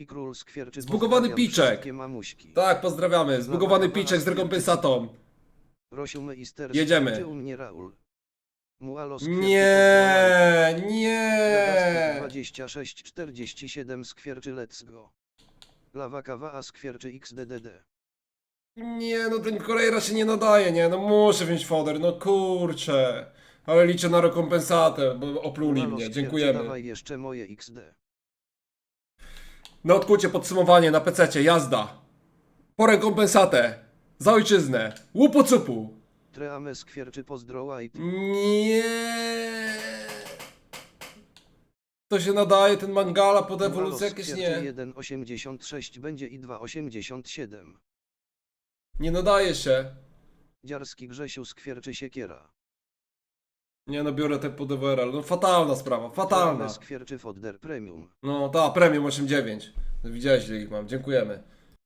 I król skwierczy Zbugowany pozdrawiam piczek. wszystkie mamuśki. Tak, pozdrawiamy. Zbugowany piczek z rekompensatą. Rosiumy i ster Jedziemy. skwierczy u mnie Raul. Mualo skwierczy Nie, nie. 26 47 skwierczy let's go. Lawa kawa a skwierczy xddd. Nie, no ten Kolejra się nie nadaje, nie, no muszę wziąć foder, no kurczę. Ale liczę na rekompensatę, bo opluli Mualo mnie, skwierczy, dziękujemy. Dawaj jeszcze moje xd. Na odkucie podsumowanie na pececie, jazda. Po rekompensatę. Za ojczyznę. Łupu cupu. Treame skwierczy white. Nie. To się nadaje, ten mangala pod ewolucję jakieś nie. 1,86 będzie i 2,87. Nie nadaje się. Dziarski Grzesiu skwierczy siekiera. Nie no, biorę te pod EWRL. No fatalna sprawa, fatalna. Skwierczy fodder premium. No ta, premium 8.9. No, widziałeś ile ich mam, dziękujemy.